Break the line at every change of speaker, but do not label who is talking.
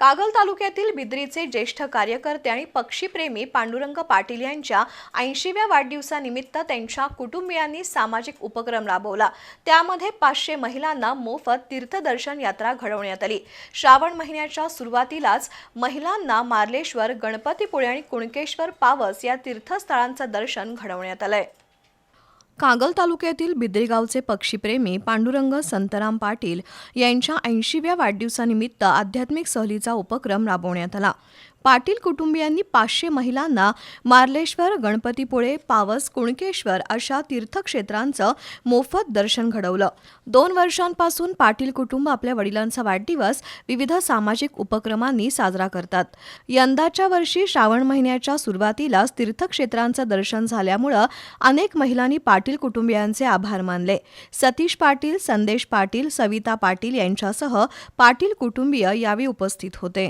कागल तालुक्यातील बिद्रीचे ज्येष्ठ कार्यकर्ते आणि पक्षीप्रेमी पांडुरंग पाटील यांच्या ऐंशीव्या वाढदिवसानिमित्त त्यांच्या कुटुंबियांनी सामाजिक उपक्रम राबवला. त्यामध्ये पाचशे महिलांना मोफत तीर्थदर्शन यात्रा घडवण्यात आली. श्रावण महिन्याच्या सुरुवातीलाच महिलांना मार्लेश्वर गणपतीपुळे आणि कुणकेश्वर पावस या तीर्थस्थळांचं दर्शन घडवण्यात आलंय. कागल तालुक्यातील बिद्रेगावचे पक्षीप्रेमी पांडुरंग संतराम पाटील यांच्या ऐंशीव्या वाढदिवसानिमित्त आध्यात्मिक सहलीचा उपक्रम राबवण्यात आला. पाटील कुटुंबियांनी पाचशे महिलांना मार्लेश्वर गणपतीपुळे पावस कुणकेश्वर अशा तीर्थक्षेत्रांचं मोफत दर्शन घडवलं. दोन वर्षांपासून पाटील कुटुंब आपल्या वडिलांचा वाढदिवस विविध सामाजिक उपक्रमांनी साजरा करतात. यंदाच्या वर्षी श्रावण महिन्याच्या सुरुवातीलाच तीर्थक्षेत्रांचं दर्शन झाल्यामुळं अनेक महिलांनी पाटील कुटुंबियांचे आभार मानले. सतीश पाटील संदेश पाटील सविता पाटील यांच्यासह पाटील कुटुंबीय यावेळी उपस्थित होते.